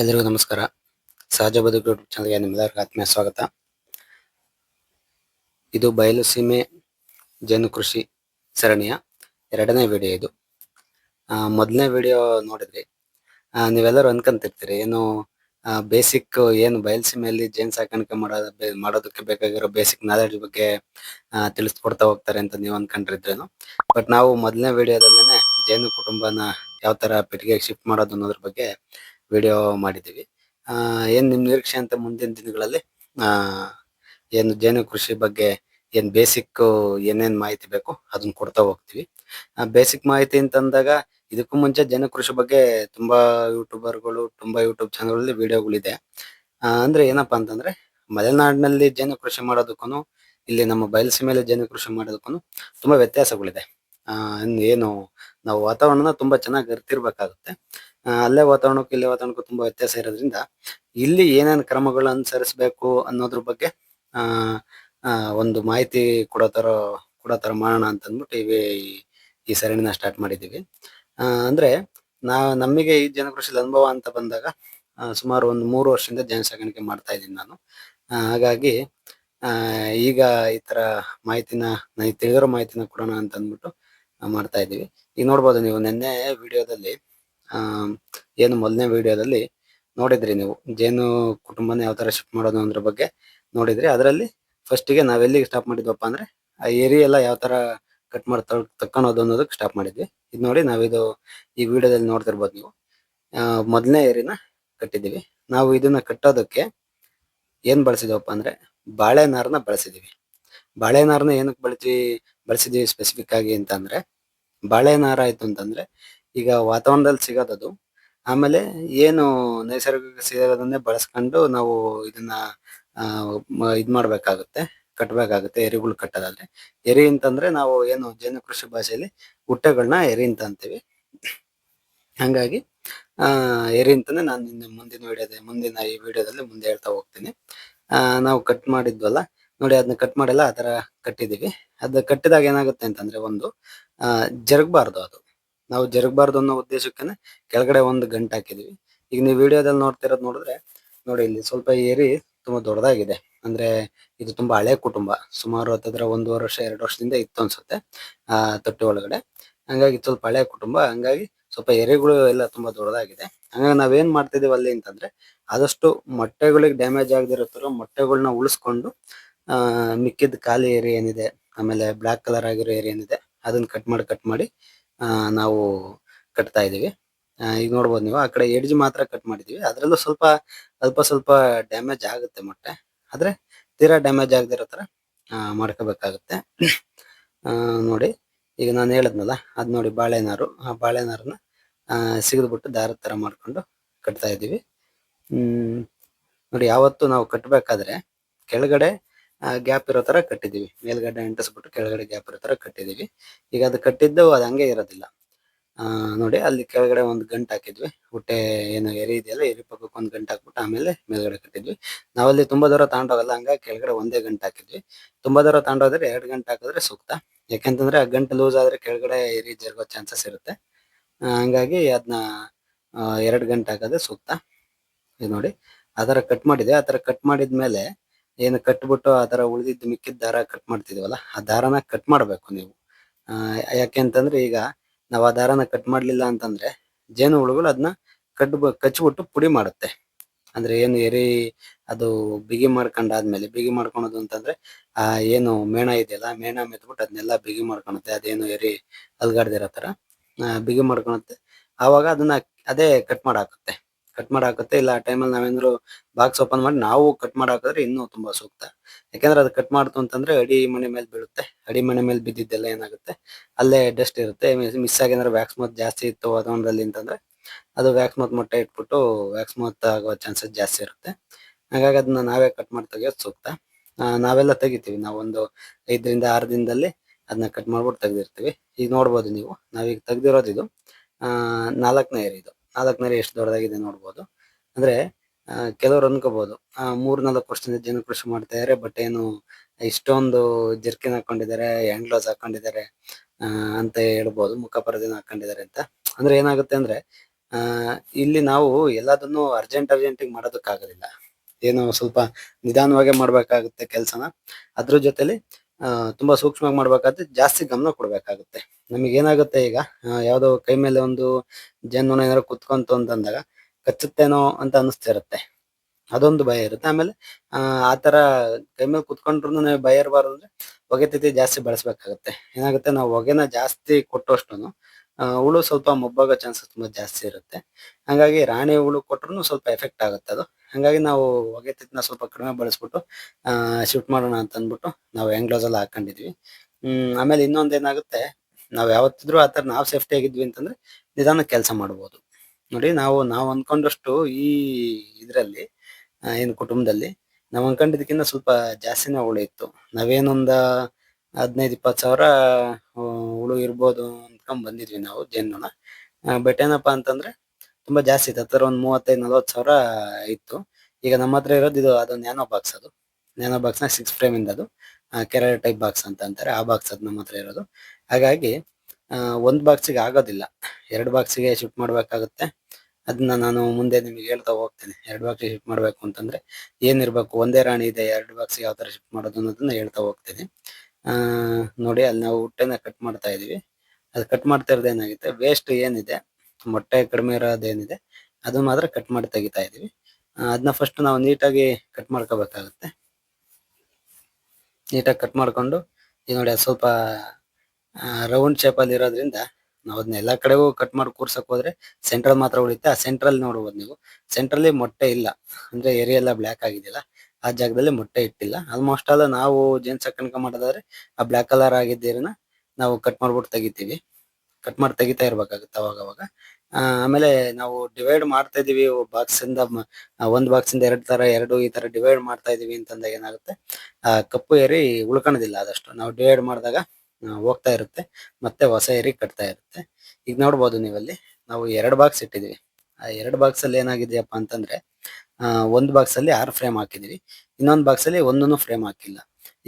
ಎಲ್ರಿಗೂ ನಮಸ್ಕಾರ. ಸಹಜ ಬದುಕು ಯೂಟ್ಯೂಬ್ ಚಾನಲ್ಗೆ ನಿಮ್ಮೆಲ್ಲರಿಗೂ ಆತ್ಮೀಯ ಸ್ವಾಗತ. ಇದು ಬಯಲು ಸೀಮೆ ಜೇನು ಕೃಷಿ ಸರಣಿಯ ಎರಡನೇ ವಿಡಿಯೋ ಇದು. ಮೊದಲನೇ ವಿಡಿಯೋ ನೋಡಿದ್ರಿ. ನೀವೆಲ್ಲರೂ ಅನ್ಕೊಂತಿರ್ತೀರಿ, ಏನು ಬೇಸಿಕ್ ಏನು ಬಯಲು ಸೀಮೆಯಲ್ಲಿ ಜೇನು ಸಾಕಾಣಿಕೆ ಮಾಡೋದ ಮಾಡೋದಕ್ಕೆ ಬೇಕಾಗಿರೋ ಬೇಸಿಕ್ ನಾಲೆಡ್ಜ್ ಬಗ್ಗೆ ತಿಳಿಸ್ಕೊಡ್ತಾ ಹೋಗ್ತಾರೆ ಅಂತ ನೀವು ಅನ್ಕೊಂಡಿದ್ರೇನು. ಬಟ್ ನಾವು ಮೊದಲನೇ ವಿಡಿಯೋದಲ್ಲೇನೆ ಜೇನು ಕುಟುಂಬನ ಯಾವ ತರ ಪೆಟ್ಟಿಗೆಗೆ ಶಿಫ್ಟ್ ಮಾಡೋದು ಅನ್ನೋದ್ರ ಬಗ್ಗೆ ವಿಡಿಯೋ ಮಾಡಿದ್ದೀವಿ. ಏನ್ ನಿಮ್ ನಿರೀಕ್ಷೆ ಅಂತ ಮುಂದಿನ ದಿನಗಳಲ್ಲಿ? ಆ, ಏನು ಜೇನು ಕೃಷಿ ಬಗ್ಗೆ ಏನ್ ಬೇಸಿಕ್ ಏನೇನ್ ಮಾಹಿತಿ ಬೇಕು ಅದನ್ನ ಕೊಡ್ತಾ ಹೋಗ್ತೀವಿ. ಬೇಸಿಕ್ ಮಾಹಿತಿ ಅಂತಂದಾಗ ಇದಕ್ಕೂ ಮುಂಚೆ ಜೇನು ಕೃಷಿ ಬಗ್ಗೆ ತುಂಬಾ ಯೂಟ್ಯೂಬರ್ಗಳು, ತುಂಬಾ ಯೂಟ್ಯೂಬ್ ಚಾನಲ್ಗಳಲ್ಲಿ ವಿಡಿಯೋಗಳಿದೆ. ಅಂದ್ರೆ ಏನಪ್ಪಾ ಅಂತಂದ್ರೆ ಮಲೆನಾಡಿನಲ್ಲಿ ಜೇನು ಕೃಷಿ ಮಾಡೋದಕ್ಕೂ ಇಲ್ಲಿ ನಮ್ಮ ಬಯಲುಸೀಮೆಯಲ್ಲಿ ಜೇನು ಕೃಷಿ ಮಾಡೋದಕ್ಕೂ ತುಂಬಾ ವ್ಯತ್ಯಾಸಗಳಿದೆ. ಆ ಏನು, ನಾವು ವಾತಾವರಣನ ತುಂಬಾ ಚೆನ್ನಾಗಿ ಅರ್ತಿರ್ಬೇಕಾಗುತ್ತೆ. ಅಲ್ಲೇ ವಾತಾವರಣಕ್ಕೂ ಇಲ್ಲೇ ವಾತಾವರಣಕ್ಕೂ ತುಂಬಾ ವ್ಯತ್ಯಾಸ ಇರೋದ್ರಿಂದ ಇಲ್ಲಿ ಏನೇನ್ ಕ್ರಮಗಳು ಅನುಸರಿಸಬೇಕು ಅನ್ನೋದ್ರ ಬಗ್ಗೆ ಆ ಒಂದು ಮಾಹಿತಿ ಕೊಡೋ ತರ ಕೊಡೋ ತರ ಮಾಡೋಣ ಅಂತ ಅಂದ್ಬಿಟ್ಟು ಈ ಈ ಸರಣಿನ ಸ್ಟಾರ್ಟ್ ಮಾಡಿದೀವಿ ಆ, ಅಂದ್ರೆ ನಾ ನಮಗೆ ಈ ಜನಕೃಷಿಲಿ ಅನುಭವ ಅಂತ ಬಂದಾಗ ಸುಮಾರು ಒಂದು ಮೂರು ವರ್ಷದಿಂದ ಜನ ಸಾಗಾಣಿಕೆ ಮಾಡ್ತಾ ಇದ್ದೀನಿ ನಾನು. ಹಾಗಾಗಿ ಈಗ ಈ ತರ ಮಾಹಿತಿನ ನನಗೆ ತಿಳಿದಿರೋ ಮಾಹಿತಿನ ಕೊಡೋಣ ಅಂತ ಅಂದ್ಬಿಟ್ಟು ಮಾಡ್ತಾ ಇದ್ದೀವಿ. ಈಗ ನೋಡ್ಬೋದು ನೀವು ನಿನ್ನೆ ವಿಡಿಯೋದಲ್ಲಿ ಆ ಏನು ಮೊದಲನೇ ವಿಡಿಯೋದಲ್ಲಿ ನೋಡಿದ್ರಿ ನೀವು, ಜೇನು ಕುಟುಂಬನ ಯಾವ ತರ ಶಿಫ್ಟ್ ಮಾಡೋದು ಅದ್ರ ಬಗ್ಗೆ ನೋಡಿದ್ರಿ. ಅದರಲ್ಲಿ ಫಸ್ಟಿಗೆ ನಾವೆಲ್ಲಿಗೆ ಸ್ಟಾಪ್ ಮಾಡಿದ್ವಪ್ಪ ಅಂದ್ರೆ, ಆ ಏರಿ ಎಲ್ಲ ಯಾವ ತರ ಕಟ್ ಮಾಡಿ ತಕ್ಕೊಳೋದು ಅನ್ನೋದಕ್ಕೆ ಸ್ಟಾಪ್ ಮಾಡಿದ್ವಿ. ಇದು ನೋಡಿ ನಾವಿದು ಈ ವಿಡಿಯೋದಲ್ಲಿ ನೋಡ್ತಿರ್ಬೋದು ನೀವು. ಮೊದಲನೇ ಏರಿನ ಕಟ್ಟಿದ್ದೀವಿ. ನಾವು ಇದನ್ನ ಕಟ್ಟೋದಕ್ಕೆ ಏನು ಬಳಸಿದ್ವಪ್ಪ ಅಂದ್ರೆ, ಬಾಳೆ ಬಾಳೆನಾರನ್ನ ಏನಕ್ಕೆ ಬಳಸಿ ಬಳಸಿದ್ದೀವಿ ಸ್ಪೆಸಿಫಿಕ್ ಆಗಿ ಅಂತಂದರೆ, ಬಾಳೆ ಬಾಳೆನಾರ ಆಯಿತು ಅಂತಂದ್ರೆ ಈಗ ವಾತಾವರಣದಲ್ಲಿ ಸಿಗೋದದು. ಆಮೇಲೆ ಏನು ನೈಸರ್ಗಿಕ ಸಿಗೋದನ್ನೇ ಬಳಸ್ಕೊಂಡು ನಾವು ಇದನ್ನ ಆ, ಮ- ಇದ್ ಮಾಡ್ಬೇಕಾಗುತ್ತೆ ಕಟ್ಬೇಕಾಗುತ್ತೆ ಎರಿಗಳು ಕಟ್ಟೋದಾದ್ರೆ. ಎರಿ ಅಂತಂದ್ರೆ ನಾವು ಏನು ಜೇನು ಕೃಷಿ ಭಾಷೆಯಲ್ಲಿ ಹುಟ್ಟೆಗಳನ್ನ ಎರಿ ಅಂತ ಅಂತೀವಿ. ಹಂಗಾಗಿ ಆ ಎರಿ ಅಂತಾನೆ ನಾನು ನಿನ್ನೆ ಮುಂದಿನ ವಿಡಿಯೋದ ಮುಂದಿನ ಈ ವಿಡಿಯೋದಲ್ಲಿ ಮುಂದೆ ಹೇಳ್ತಾ ಹೋಗ್ತೀನಿ. ಆ ನಾವು ಕಟ್ ಮಾಡಿದ್ವಲ್ಲ ನೋಡಿ ಅದನ್ನ ಕಟ್ ಮಾಡಿಲ್ಲ ಆ ತರ ಕಟ್ಟಿದೀವಿ ಅದು ಕಟ್ಟಿದಾಗ ಏನಾಗುತ್ತೆ ಅಂತಂದ್ರೆ ಒಂದು ಆ ಜರಗಬಾರ್ದು ಅದು. ನಾವು ಜರುಗಬಾರ್ದು ಅನ್ನೋ ಉದ್ದೇಶಕ್ಕೇನೆ ಕೆಳಗಡೆ ಒಂದು ಗಂಟು ಹಾಕಿದೀವಿ ಈಗ ನೀವು ವಿಡಿಯೋದಲ್ಲಿ ನೋಡ್ತಿರೋದು ನೋಡಿದ್ರೆ, ನೋಡಿ ಇಲ್ಲಿ ಸ್ವಲ್ಪ ಏರಿ ತುಂಬಾ ದೊಡ್ಡದಾಗಿದೆ. ಅಂದ್ರೆ ಇದು ತುಂಬಾ ಹಳೆ ಕುಟುಂಬ. ಸುಮಾರು ಹತ್ತಿದ್ರೆ ಒಂದೂವರೆ ವರ್ಷ, ಎರಡು ವರ್ಷದಿಂದ ಇತ್ತು ಅನ್ಸುತ್ತೆ, ಆ, ತೊಟ್ಟಿ ಒಳಗಡೆ. ಹಂಗಾಗಿ ಸ್ವಲ್ಪ ಹಳೆ ಕುಟುಂಬ, ಹಂಗಾಗಿ ಸ್ವಲ್ಪ ಎರೆಗಳು ಎಲ್ಲ ತುಂಬಾ ದೊಡ್ಡದಾಗಿದೆ. ಹಂಗಾಗಿ ನಾವೇನ್ ಮಾಡ್ತಿದೀವಿ ಅಲ್ಲಿ ಅಂತಂದ್ರೆ, ಆದಷ್ಟು ಮೊಟ್ಟೆಗಳಿಗೆ ಡ್ಯಾಮೇಜ್ ಆಗದಿರೋ ಮೊಟ್ಟೆಗಳನ್ನ ಉಳಿಸ್ಕೊಂಡು, ಆ, ಮಿಕ್ಕಿದ ಖಾಲಿ ಏರಿ ಏನಿದೆ, ಆಮೇಲೆ ಬ್ಲಾಕ್ ಕಲರ್ ಆಗಿರೋ ಏರಿ ಏನಿದೆ, ಅದನ್ನ ಕಟ್ ಮಾಡಿ ಕಟ್ ಮಾಡಿ ನಾವು ಕಟ್ತಾ ಇದೀವಿ ಈಗ ನೋಡ್ಬೋದು ನೀವು, ಆ ಕಡೆ ಎಡ್ಜ್ ಮಾತ್ರ ಕಟ್ ಮಾಡಿದೀವಿ ಅದರಲ್ಲೂ ಸ್ವಲ್ಪ ಅಲ್ಪ ಸ್ವಲ್ಪ ಡ್ಯಾಮೇಜ್ ಆಗುತ್ತೆ ಮೊಟ್ಟೆ. ಆದ್ರೆ ತೀರಾ ಡ್ಯಾಮೇಜ್ ಆಗದಿರೋ ಥರ ಮಾಡ್ಕೋಬೇಕಾಗುತ್ತೆ. ನೋಡಿ, ಈಗ ನಾನು ಹೇಳಿದ್ನಲ್ಲ, ಅದ್ ನೋಡಿ ಬಾಳೆನಾರು. ಆ ಬಾಳೆನಾರನ್ನ ಸಿಗದ್ಬಿಟ್ಟು ದಾರದ ತರ ಮಾಡ್ಕೊಂಡು ಕಟ್ತಾ ಹ್ಮ್, ನೋಡಿ, ಯಾವತ್ತು ನಾವು ಕಟ್ಟಬೇಕಾದ್ರೆ ಕೆಳಗಡೆ ಗ್ಯಾಪ್ ಇರೋ ತರ ಕಟ್ಟಿದೀವಿ ಮೇಲ್ಗಡೆ ಅಂಟಿಸ್ಬಿಟ್ಟು ಕೆಳಗಡೆ ಗ್ಯಾಪ್ ಇರೋ ತರ ಕಟ್ಟಿದೀವಿ ಈಗ ಅದು ಕಟ್ಟಿದ್ದು ಅದು ಹಂಗೆ ಇರೋದಿಲ್ಲ. ಆ ನೋಡಿ ಅಲ್ಲಿ ಕೆಳಗಡೆ ಒಂದು ಗಂಟು ಹಾಕಿದ್ವಿ. ಹೊಟ್ಟೆ ಏನು ಎರಿ ಇದೆಯಲ್ಲ ಎರಿ ಪಕ್ಕಕ್ಕೆ ಒಂದು ಗಂಟು ಹಾಕ್ಬಿಟ್ಟು ಆಮೇಲೆ ಮೇಲ್ಗಡೆ ಕಟ್ಟಿದ್ವಿ. ನಾವಲ್ಲಿ ತುಂಬಾ ದೂರ ತಗೊಂಡೋಗಲ್ಲ ಹಂಗಾಗಿ ಕೆಳಗಡೆ ಒಂದೇ ಗಂಟು ಹಾಕಿದ್ವಿ. ತುಂಬಾ ದೂರ ತಗೊಂಡೋದ್ರೆ ಎರಡು ಗಂಟೆ ಹಾಕಿದ್ರೆ ಸೂಕ್ತ. ಯಾಕಂತಂದ್ರೆ ಆ ಗಂಟು ಲೂಸ್ ಆದ್ರೆ ಕೆಳಗಡೆ ಎರಿ ಜರುಗೋ ಚಾನ್ಸಸ್ ಇರುತ್ತೆ. ಆ, ಹಂಗಾಗಿ ಅದನ್ನ ಎರಡು ಗಂಟೆ ಹಾಕೋದೇ ಸೂಕ್ತ. ಇದು ನೋಡಿ ಆ ಥರ ಕಟ್ ಮಾಡಿದೆ ಆ ಥರ ಕಟ್ ಮಾಡಿದ್ಮೇಲೆ ಏನು ಕಟ್ಬಿಟ್ಟು ಥರ ಉಳಿದಿದ್ದು ಮಿಕ್ಕಿದ ದಾರ ಕಟ್ ಮಾಡ್ತಿದೀವಲ್ಲ ಆ ದಾರನ ಕಟ್ ಮಾಡಬೇಕು ನೀವು. ಆ, ಯಾಕೆ ಅಂತಂದ್ರೆ ಈಗ ನಾವು ಆ ದಾರನ ಕಟ್ ಮಾಡ್ಲಿಲ್ಲ ಅಂತಂದ್ರೆ ಜೇನು ಹುಳುಗಳು ಅದನ್ನ ಕಟ್ ಕಚ್ಬಿಟ್ಟು ಪುಡಿ ಮಾಡುತ್ತೆ. ಅಂದ್ರೆ ಏನು ಎರಿ ಅದು ಬಿಗಿ ಮಾಡ್ಕೊಂಡಾದ್ಮೇಲೆ ಬಿಗಿ ಮಾಡ್ಕೊಳೋದು ಅಂತಂದ್ರೆ ಆ ಏನು ಮೇಣ ಇದೆಯಲ್ಲ ಮೇಣ ಮೆತ್ಬಿಟ್ಟು ಅದನ್ನೆಲ್ಲ ಬಿಗಿ ಮಾಡ್ಕೊಳುತ್ತೆ. ಅದೇನು ಎರಿ ಅಲ್ಗಾಡ್ದಿರೋ ತರ ಬಿಗಿ ಮಾಡ್ಕೊಳುತ್ತೆ. ಆವಾಗ ಅದನ್ನ ಅದೇ ಕಟ್ ಮಾಡಾಕುತ್ತೆ. ಕಟ್ ಮಾಡಾಕುತ್ತೆ ಇಲ್ಲ, ಆ ಟೈಮಲ್ಲಿ ನಾವೇನಾದ್ರು ಬಾಕ್ಸ್ ಓಪನ್ ಮಾಡಿ ನಾವು ಕಟ್ ಮಾಡಾಕಿದ್ರೆ ಇನ್ನೂ ತುಂಬಾ ಸೂಕ್ತ. ಯಾಕಂದ್ರೆ ಅದು ಕಟ್ ಮಾಡ್ತು ಅಂತಂದ್ರೆ ಅಡಿ ಮನೆ ಮೇಲೆ ಬೀಳುತ್ತೆ. ಅಡಿ ಮನೆ ಮೇಲೆ ಬಿದ್ದಿದ್ದೆಲ್ಲ ಏನಾಗುತ್ತೆ? ಅಲ್ಲೇ ಡಸ್ಟ್ ಇರುತ್ತೆ. ಮಿಸ್ ಆಗಿ ಏನಾದ್ರು ವ್ಯಾಕ್ಸ್ ಮತ್ ಜಾಸ್ತಿ ಇತ್ತು ವಾತಾವರಣದಲ್ಲಿ ಅಂತಂದ್ರೆ ಅದು ವ್ಯಾಕ್ಸ್ ಮತ್ ಮೊಟ್ಟೆ ಇಟ್ಬಿಟ್ಟು ವ್ಯಾಕ್ಸ್ ಮತ್ ಆಗುವ ಚಾನ್ಸಸ್ ಜಾಸ್ತಿ ಇರುತ್ತೆ. ಹಾಗಾಗಿ ಅದನ್ನ ನಾವೇ ಕಟ್ ಮಾಡಿ ತೆಗಿಯೋದು ಸೂಕ್ತ. ನಾವೆಲ್ಲ ತೆಗಿತೀವಿ. ನಾವೊಂದು ಐದರಿಂದ ಆರು ದಿನದಲ್ಲಿ ಅದನ್ನ ಕಟ್ ಮಾಡ್ಬಿಟ್ಟು ತೆಗ್ದಿರ್ತೀವಿ. ಈಗ ನೋಡ್ಬೋದು ನೀವು. ನಾವೀಗ ತೆಗ್ದಿರೋದು ಇದು. ನಾಲ್ಕನೇ ಏರಿ ಇದು ನೆಲೆ ಎಷ್ಟು ದೊಡ್ಡದಾಗಿದೆ ನೋಡ್ಬೋದು. ಅಂದ್ರೆ ಕೆಲವ್ರು ಅನ್ಕೋಬಹುದು ಆ, ಮೂರ್ ನಾಲ್ಕು ವರ್ಷದಿಂದ ಜನ ಕೃಷಿ ಮಾಡ್ತಾ ಇದಾರೆ ಬಟ್ ಏನು ಇಷ್ಟೊಂದು ಜರ್ಕಿನ್ ಹಾಕೊಂಡಿದ್ದಾರೆ ಹ್ಯಾಂಡ್ ಹಾಕೊಂಡಿದ್ದಾರೆ ಅಂತ ಹೇಳ್ಬೋದು ಮುಖಪರದಿನ ಹಾಕೊಂಡಿದ್ದಾರೆ ಅಂತ. ಅಂದ್ರೆ ಏನಾಗುತ್ತೆ ಅಂದ್ರೆ ಇಲ್ಲಿ ನಾವು ಎಲ್ಲದನ್ನು ಅರ್ಜೆಂಟ್ ಅರ್ಜೆಂಟ್ ಮಾಡೋದಕ್ಕಾಗೋದಿಲ್ಲ. ಏನು ಸ್ವಲ್ಪ ನಿಧಾನವಾಗಿ ಮಾಡ್ಬೇಕಾಗುತ್ತೆ ಕೆಲಸನ. ಅದ್ರ ಜೊತೆಲಿ ತುಂಬಾ ಸೂಕ್ಷ್ಮವಾಗಿ ಮಾಡ್ಬೇಕಾದ್ರೆ ಜಾಸ್ತಿ ಗಮನ ಕೊಡ್ಬೇಕಾಗುತ್ತೆ. ನಮಗೆ ಏನಾಗುತ್ತೆ ಈಗ ಯಾವ್ದೋ ಕೈ ಮೇಲೆ ಒಂದು ಜೇನು ಏನಾದ್ರು ಕುತ್ಕೊಂತು ಅಂತಂದಾಗ ಕಚ್ಚುತ್ತೇನೋ ಅಂತ ಅನಿಸ್ತಿರುತ್ತೆ ಅದೊಂದು ಭಯ ಇರುತ್ತೆ. ಆಮೇಲೆ, ಆ ತರ ಕೈ ಮೇಲೆ ಕುತ್ಕೊಂಡ್ರು ಭಯ ಇರಬಾರ್ದು ಅಂದ್ರೆ ಹೊಗೆ ತಿಥಿ ಜಾಸ್ತಿ ಬಳಸ್ಬೇಕಾಗುತ್ತೆ. ಏನಾಗುತ್ತೆ ನಾವು ಹೊಗೆನ ಜಾಸ್ತಿ ಕೊಟ್ಟಷ್ಟು ಹುಳು ಸ್ವಲ್ಪ ಮಬ್ಬಾಗೋ ಚಾನ್ಸಸ್ ತುಂಬಾ ಜಾಸ್ತಿ ಇರುತ್ತೆ. ಹಾಗಾಗಿ ರಾಣಿ ಹುಳು ಕೊಟ್ರು ಸ್ವಲ್ಪ ಎಫೆಕ್ಟ್ ಆಗುತ್ತೆ ಅದು. ಹಂಗಾಗಿ ನಾವು ಹೊಗೆ ತಿತ್ತನ ಸ್ವಲ್ಪ ಕಡಿಮೆ ಬಳಸ್ಬಿಟ್ಟು ಶಿಫ್ಟ್ ಮಾಡೋಣ ಅಂತ ಅಂದ್ಬಿಟ್ಟು ನಾವು ಗ್ಲೌಸ್ ಎಲ್ಲ ಹಾಕೊಂಡಿದ್ವಿ. ಆಮೇಲೆ ಇನ್ನೊಂದ್ ಏನಾಗುತ್ತೆ, ನಾವ್ ಯಾವತ್ತಿದ್ರು ಆತರ ನಾವ್ ಸೇಫ್ಟಿ ಆಗಿದ್ವಿ ಅಂತಂದ್ರೆ ನಿಧಾನ ಕೆಲಸ ಮಾಡ್ಬೋದು. ನೋಡಿ, ನಾವು ನಾವು ಅನ್ಕೊಂಡಷ್ಟು ಈ ಇದ್ರಲ್ಲಿ ಏನು ಕುಟುಂಬದಲ್ಲಿ ನಾವು ಅನ್ಕೊಂಡಿದ್ದಕ್ಕಿಂತ ಸ್ವಲ್ಪ ಜಾಸ್ತಿನೇ ಹುಳು ಇತ್ತು. ನಾವೇನೊಂದ ಹದಿನೈದು, ಇಪ್ಪತ್ತು ಸಾವಿರ ಹುಳು ಇರ್ಬೋದು ಅನ್ಕೊಂಡ್ ಬಂದಿದ್ವಿ ನಾವು ಜೇನುನ ಬಟ್ ಏನಪ್ಪಾ ಅಂತಂದ್ರೆ ತುಂಬಾ ಜಾಸ್ತಿ ಇತ್ತು ಹತ್ತಿರ ಒಂದ್ ಮೂವತ್ತೈದು, ನಲ್ವತ್ತು ಸಾವಿರ ಇತ್ತು. ಈಗ ನಮ್ಮ ಹತ್ರ ಇರೋದು ಇದು ಅದು ನ್ಯಾನೋ ಬಾಕ್ಸ್ ಅದು. ನ್ಯಾನೋ ಬಾಕ್ಸ್ನ ಸಿಕ್ಸ್ ಫ್ರೇಮ್ ಇಂದ ಅದು. ಕೆರೆ ಟೈಪ್ ಬಾಕ್ಸ್ ಅಂತ ಅಂತಾರೆ. ಆ ಬಾಕ್ಸ್ ಅದು ನಮ್ಮ ಹತ್ರ ಇರೋದು. ಹಾಗಾಗಿ ಒಂದು ಬಾಕ್ಸ್ಗೆ ಆಗೋದಿಲ್ಲ. ಎರಡು ಬಾಕ್ಸಿಗೆ ಶಿಫ್ಟ್ ಮಾಡಬೇಕಾಗುತ್ತೆ. ಅದನ್ನ ನಾನು ಮುಂದೆ ನಿಮಗೆ ಹೇಳ್ತಾ ಹೋಗ್ತೇನೆ. ಎರಡು ಬಾಕ್ಸ್ ಶಿಫ್ಟ್ ಮಾಡಬೇಕು ಅಂತಂದ್ರೆ ಏನಿರ್ಬೇಕು? ಒಂದೇ ರಾಣಿ ಇದೆ. ಎರಡು ಬಾಕ್ಸ್ ಯಾವ ತರ ಶಿಫ್ಟ್ ಮಾಡೋದು ಅನ್ನೋದನ್ನ ಹೇಳ್ತಾ ಹೋಗ್ತೇನೆ. ನೋಡಿ, ಅಲ್ಲಿ ನಾವು ಹುಟ್ಟೆನ ಕಟ್ ಮಾಡ್ತಾ ಇದೀವಿ. ಅದು ಕಟ್ ಮಾಡ್ತಾ ಇರೋದು ಏನಾಗುತ್ತೆ? ವೇಸ್ಟ್ ಏನಿದೆ? ಮೊಟ್ಟೆ ಕಡಿಮೆ ಇರೋದೇನಿದೆ ಅದು ಮಾತ್ರ ಕಟ್ ಮಾಡಿ ತೆಗಿತಾ ಇದೀವಿ. ಅದನ್ನ ಫಸ್ಟ್ ನಾವು ನೀಟಾಗಿ ಕಟ್ ಮಾಡ್ಕೋಬೇಕಾಗುತ್ತೆ. ನೀಟಾಗಿ ಕಟ್ ಮಾಡ್ಕೊಂಡು ಈಗ ನೋಡಿ ಅದು ಸ್ವಲ್ಪ ರೌಂಡ್ ಶೇಪಲ್ಲಿ ಇರೋದ್ರಿಂದ ನಾವು ಅದನ್ನ ಎಲ್ಲ ಕಡೆಗೂ ಕಟ್ ಮಾಡಿ ಕೂರ್ಸಕ್ ಹೋದ್ರೆ ಸೆಂಟ್ರಲ್ ಮಾತ್ರ ಉಳಿಯುತ್ತೆ. ಆ ಸೆಂಟ್ರಲ್ ನೋಡ್ಬೋದು ನೀವು. ಸೆಂಟ್ರಲ್ಲಿ ಮೊಟ್ಟೆ ಇಲ್ಲ. ಅಂದ್ರೆ ಏರಿಯಾ ಎಲ್ಲ ಬ್ಲ್ಯಾಕ್ ಆಗಿದೆಯಲ್ಲ, ಆ ಜಾಗದಲ್ಲಿ ಮೊಟ್ಟೆ ಇಟ್ಟಿಲ್ಲ. ಆಲ್ಮೋಸ್ಟ್ ಆಲ್ ನಾವು ಜೇನ್ ಸಾಕಾಣಿಕೆ ಮಾಡೋದಾದ್ರೆ ಆ ಬ್ಲ್ಯಾಕ್ ಕಲರ್ ಆಗಿದ್ದೀರನ್ನ ನಾವು ಕಟ್ ಮಾಡ್ಬಿಟ್ಟು ತೆಗಿತೀವಿ. ಕಟ್ ಮಾಡಿ ತೆಗಿತಾ ಇರ್ಬೇಕಾಗುತ್ತೆ ಅವಾಗ ಅವಾಗ. ಆಮೇಲೆ ನಾವು ಡಿವೈಡ್ ಮಾಡ್ತಾ ಇದೀವಿ ಬಾಕ್ಸ್ ಇಂದ ಒಂದ್ ಬಾಕ್ಸ್ ಇಂದ ಎರಡ್ ತರ ಎರಡು ಈ ತರ ಡಿವೈಡ್ ಮಾಡ್ತಾ ಇದೀವಿ ಅಂತಂದಾಗ ಏನಾಗುತ್ತೆ? ಆ ಕಪ್ಪು ಏರಿ ಉಳ್ಕೊಳೋದಿಲ್ಲ ಆದಷ್ಟು. ನಾವು ಡಿವೈಡ್ ಮಾಡಿದಾಗ ಹೋಗ್ತಾ ಇರುತ್ತೆ ಮತ್ತೆ ಹೊಸ ಏರಿ ಕಟ್ತಾ ಇರುತ್ತೆ. ಈಗ ನೋಡ್ಬೋದು ನೀವಲ್ಲಿ ನಾವು ಎರಡು ಬಾಕ್ಸ್ ಇಟ್ಟಿದೀವಿ ಆ ಎರಡು ಬಾಕ್ಸ್ ಅಲ್ಲಿ ಏನಾಗಿದೆಯಪ್ಪ ಅಂತಂದ್ರೆ ಆ, ಒಂದ್ ಬಾಕ್ಸ್ ಅಲ್ಲಿ ಆರು ಫ್ರೇಮ್ ಹಾಕಿದೀವಿ ಇನ್ನೊಂದ್ ಬಾಕ್ಸ್ ಅಲ್ಲಿ ಒಂದನ್ನು ಫ್ರೇಮ್ ಹಾಕಿಲ್ಲ.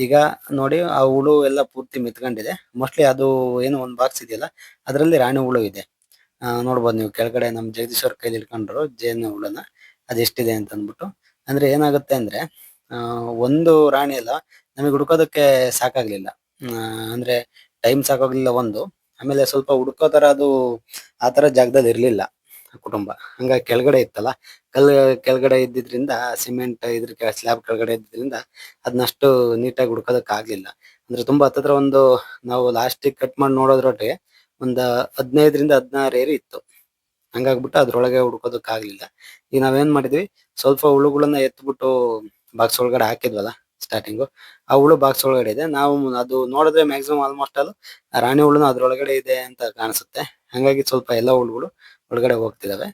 ಈಗ ನೋಡಿ, ಆ ಹುಳು ಎಲ್ಲ ಪೂರ್ತಿ ಮೆತ್ಕೊಂಡಿದೆ. ಮೋಸ್ಟ್ಲಿ ಅದು ಏನು ಒಂದು ಬಾಕ್ಸ್ ಇದೆಯಲ್ಲ, ಅದರಲ್ಲಿ ರಾಣಿ ಹುಳು ಇದೆ. ನೋಡ್ಬೋದು ನೀವು, ಕೆಳಗಡೆ ನಮ್ಮ ಜಗದೀಶ್ವರ್ ಕೈಲಿ ಇಟ್ಕೊಂಡ್ರು ಜೇನು ಹುಳನ ಅದೆಷ್ಟಿದೆ ಅಂತ ಅಂದ್ಬಿಟ್ಟು ಅಂದ್ರೆ ಏನಾಗುತ್ತೆ ಅಂದ್ರೆ ಒಂದು ರಾಣಿ ಎಲ್ಲ ನಮಗೆ ಹುಡುಕೋದಕ್ಕೆ ಸಾಕಾಗ್ಲಿಲ್ಲ. ಅಂದ್ರೆ ಟೈಮ್ ಸಾಕಾಗ್ಲಿಲ್ಲ ಒಂದು. ಆಮೇಲೆ ಸ್ವಲ್ಪ ಹುಡುಕೋ ತರ ಅದು ಆ ತರ ಜಾಗದಲ್ಲಿ ಇರ್ಲಿಲ್ಲ. ಕುಟುಂಬ. ಹಂಗ ಕೆಳಗಡೆ ಇತ್ತಲ್ಲ, ಕಲ್, ಕೆಳಗಡೆ ಇದ್ದಿದ್ರಿಂದ, ಸಿಮೆಂಟ್ ಇದ್ರ ಸ್ಲ್ಯಾಬ್ ಕೆಳಗಡೆ ಇದ್ದಿದ್ರಿಂದ ಅದನ್ನಷ್ಟು ನೀಟಾಗಿ ಹುಡ್ಕೋದಕ್ ಆಗ್ಲಿಲ್ಲ ಅಂದ್ರೆ ತುಂಬಾ ಹತ್ತತ್ರ ಒಂದು ನಾವು ಲಾಸ್ಟಿಗೆ ಕಟ್ ಮಾಡಿ ನೋಡೋದ್ರೊಟ್ಟಿಗೆ ಒಂದ್ ಹದಿನೈದರಿಂದ ಹದಿನಾರು ಏರಿ ಇತ್ತು. ಹಂಗಾಗ್ಬಿಟ್ಟು ಅದ್ರೊಳಗೆ ಹುಡ್ಕೋದಕ್ ಆಗ್ಲಿಲ್ಲ ಈಗ ನಾವೇನ್ ಮಾಡಿದ್ವಿ, ಸ್ವಲ್ಪ ಹುಳುಗಳನ್ನ ಎತ್ಬಿಟ್ಟು ಬಾಕ್ಸ್ ಒಳಗಡೆ ಹಾಕಿದ್ವಲ್ಲ ಸ್ಟಾರ್ಟಿಂಗು ಆ ಹುಳು ಬಾಕ್ಸ್ ಒಳಗಡೆ ಇದೆ. ನಾವು ಅದು ನೋಡಿದ್ರೆ ಮ್ಯಾಕ್ಸಿಮಮ್ ಆಲ್ಮೋಸ್ಟ್ ಆಲ್ ರಾಣಿ ಹುಳುನು ಅದ್ರೊಳಗಡೆ ಇದೆ ಅಂತ ಕಾಣಿಸುತ್ತೆ. ಹಂಗಾಗಿ ಸ್ವಲ್ಪ ಎಲ್ಲ ಹುಳುಗಳು ಒಳಗಡೆ ಹೋಗ್ತಿದಾವೆ.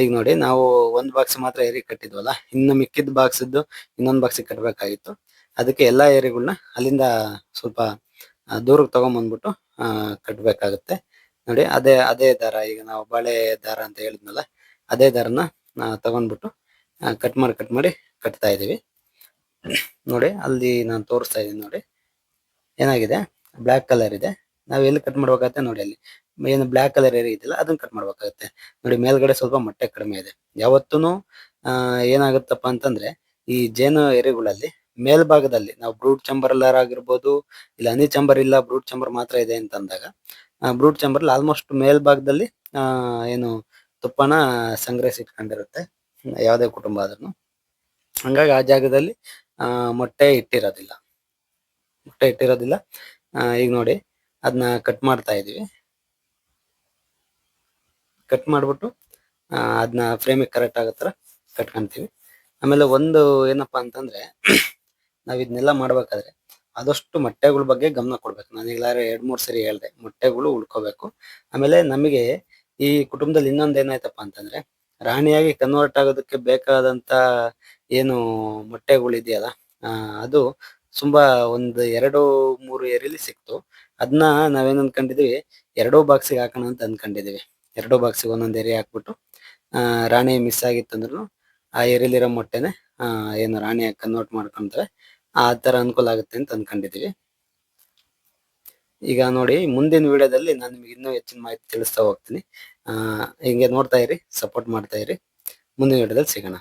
ಈಗ ನೋಡಿ ನಾವು ಒಂದ್ ಬಾಕ್ಸ್ ಮಾತ್ರ ಏರಿ ಕಟ್ಟಿದ್ವಲ್ಲ, ಇನ್ನು ಮಿಕ್ಕಿದ ಬಾಕ್ಸ್ ಇದ್ದು ಇನ್ನೊಂದ್ ಬಾಕ್ಸ್ ಕಟ್ಟಬೇಕಾಗಿತ್ತು ಅದಕ್ಕೆ ಎಲ್ಲಾ ಏರಿಗಳನ್ನ ಅಲ್ಲಿಂದ ಸ್ವಲ್ಪ ದೂರಕ್ಕೆ ತಗೊಂಬಂದ್ಬಿಟ್ಟು, ಆ, ಕಟ್ಬೇಕಾಗುತ್ತೆ. ನೋಡಿ ಅದೇ ಅದೇ ದಾರ, ಈಗ ನಾವು ಬಾಳೆ ದಾರ ಅಂತ ಹೇಳಿದ್ನಲ್ಲ, ಅದೇ ದಾರನ ತಗೊಂಡ್ಬಿಟ್ಟು ಕಟ್ ಮಾಡಿ ಕಟ್ ಮಾಡಿ ಕಟ್ತಾ ಇದೀವಿ ನೋಡಿ ಅಲ್ಲಿ ನಾನು ತೋರಿಸ್ತಾ ಇದೀನಿ ನೋಡಿ. ಏನಾಗಿದೆ? ಬ್ಲ್ಯಾಕ್ ಕಲರ್ ಇದೆ. ನಾವ್ ಎಲ್ಲಿ ಕಟ್ ಮಾಡ್ಬೇಕಾಗತ್ತೆ ನೋಡಿ ಅಲ್ಲಿ. ಏನು ಬ್ಲಾಕ್ ಕಲರ್ ಏರಿ ಇದೆಯಲ್ಲ ಅದನ್ನ ಕಟ್ ಮಾಡ್ಬೇಕಾಗುತ್ತೆ. ನೋಡಿ, ಮೇಲ್ಗಡೆ ಸ್ವಲ್ಪ ಮೊಟ್ಟೆ ಕಡಿಮೆ ಇದೆ. ಯಾವತ್ತೂ ಏನಾಗುತ್ತಪ್ಪ ಅಂತಂದ್ರೆ, ಈ ಜೇನು ಎರೆಗಳಲ್ಲಿ ಮೇಲ್ಭಾಗದಲ್ಲಿ ನಾವು ಬ್ರೂಟ್ ಚಂಬರ್ ಆಗಿರ್ಬೋದು, ಇಲ್ಲ ಹನಿ ಚಂಬರ್ ಇಲ್ಲ ಬ್ರೂಟ್ ಚಂಬರ್ ಮಾತ್ರ ಇದೆ ಅಂತ ಅಂದಾಗ ಬ್ರೂಟ್ ಚಂಬರ್ ಆಲ್ಮೋಸ್ಟ್ ಮೇಲ್ಭಾಗದಲ್ಲಿ ಏನು ತುಪ್ಪನ ಸಂಗ್ರಹಿಸಿ ಇಟ್ಕೊಂಡಿರುತ್ತೆ. ಯಾವುದೇ ಕುಟುಂಬ ಆದ್ರೂ ಹಂಗಾಗಿ ಆ ಜಾಗದಲ್ಲಿ ಮೊಟ್ಟೆ ಇಟ್ಟಿರೋದಿಲ್ಲ. ಮೊಟ್ಟೆ ಇಟ್ಟಿರೋದಿಲ್ಲ. ಈಗ ನೋಡಿ ಅದನ್ನ ಕಟ್ ಮಾಡ್ತಾ ಇದೀವಿ. ಕಟ್ ಮಾಡ್ಬಿಟ್ಟು ಅದನ್ನ ಫ್ರೇಮಿಗೆ ಕರೆಕ್ಟ್ ಆಗೋ ಥರ ಕಟ್ಕೊಂತೀವಿ ಆಮೇಲೆ ಒಂದು ಏನಪ್ಪ ಅಂತಂದ್ರೆ ನಾವು ಇದನ್ನೆಲ್ಲ ಮಾಡ್ಬೇಕಾದ್ರೆ ಆದಷ್ಟು ಮೊಟ್ಟೆಗಳ ಬಗ್ಗೆ ಗಮನ ಕೊಡ್ಬೇಕು. ನಾನು ಈಗಾಗಲೇ ಎರಡ್ ಮೂರ್ ಸರಿ ಹೇಳ್ದೆ ಮೊಟ್ಟೆಗಳು ಉಳ್ಕೋಬೇಕು. ಆಮೇಲೆ ನಮಗೆ ಈ ಕುಟುಂಬದಲ್ಲಿ ಇನ್ನೊಂದ್ ಏನಾಯ್ತಪ್ಪ ಅಂತಂದ್ರೆ ರಾಣಿಯಾಗಿ ಕನ್ವರ್ಟ್ ಆಗೋದಕ್ಕೆ ಬೇಕಾದಂತ ಏನು ಮೊಟ್ಟೆಗಳು ಆ, ಅದು ತುಂಬಾ ಒಂದು ಎರಡು ಮೂರು ಏರಿಲಿ ಸಿಕ್ತು. ಅದನ್ನ ನಾವೇನ್ ಅನ್ಕೊಂಡಿದೀವಿ ಎರಡೂ ಬಾಕ್ಸಿಗೆ ಹಾಕೋಣ ಅಂತ ಅನ್ಕೊಂಡಿದೀವಿ. ಎರಡೂ ಬಾಕ್ಸಿಗೆ ಒಂದೊಂದು ಏರಿ ಹಾಕ್ಬಿಟ್ಟು ರಾಣಿ ಮಿಸ್ ಆಗಿತ್ತಂದ್ರು ಆ ಏರಿಯಲ್ಲಿರೋ ಮೊಟ್ಟೆನೆ ಏನು ರಾಣಿಯಾಗಿ ಕನ್ವರ್ಟ್ ಮಾಡ್ಕೊಂತಾರೆ, ಆ ತರ ಅನುಕೂಲ ಆಗುತ್ತೆ ಅಂತ ಅನ್ಕೊಂಡಿದೀವಿ. ಈಗ ನೋಡಿ, ಮುಂದಿನ ವಿಡಿಯೋದಲ್ಲಿ ನಾನು ನಿಮಗೆ ಇನ್ನೂ ಹೆಚ್ಚಿನ ಮಾಹಿತಿ ತಿಳಿಸ್ತಾ ಹೋಗ್ತೀನಿ. ಹಿಂಗೆ ನೋಡ್ತಾ ಇರಿ ಸಪೋರ್ಟ್ ಮಾಡ್ತಾ ಇರಿ. ಮುಂದಿನ ವಿಡಿಯೋದಲ್ಲಿ ಸಿಗೋಣ.